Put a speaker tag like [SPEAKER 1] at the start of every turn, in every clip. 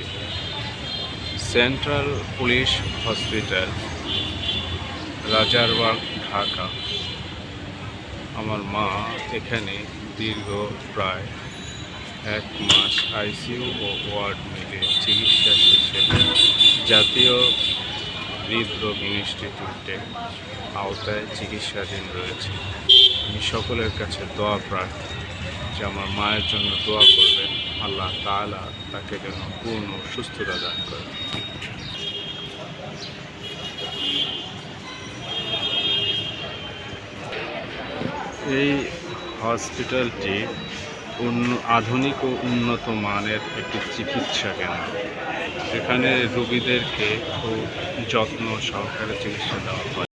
[SPEAKER 1] অবস্থিত central police hospital, Rajarbagh, Dhaka. আমার মা এখানে দীর্ঘ প্রায় এক মাস আইসিইউ ও ওয়ার্ড মিলে চিকিৎসা শেষে জাতীয় হৃদরোগ ইনস্টিটিউটে আওতায় চিকিৎসাধীন রয়েছে। আমি সকলের কাছে দোয়া প্রার্থী যে আমার মায়ের জন্য দোয়া করবেন, আল্লাহ তাআলা তাকে যেন পূর্ণ সুস্থতা দান করেন। এই হসপিটালটি আধুনিক ও উন্নত মানের একটি চিকিৎসা কেন্দ্র। এখানে রোগীদেরকে খুব যত্ন সহকারে চিকিৎসা দেওয়া হয়।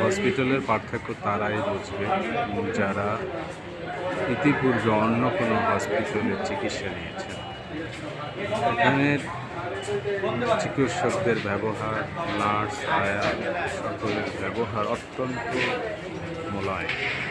[SPEAKER 1] হসপিটালের পার্থক্য তারাই বুঝবে। যারা ইতিপূর্বে অন্য কোনো হসপিটালে চিকিৎসা নিয়েছেন এখানের চিকিৎসকদের ব্যবহার, নার্স আয়া সকলের ব্যবহার অত্যন্ত মোলায়েম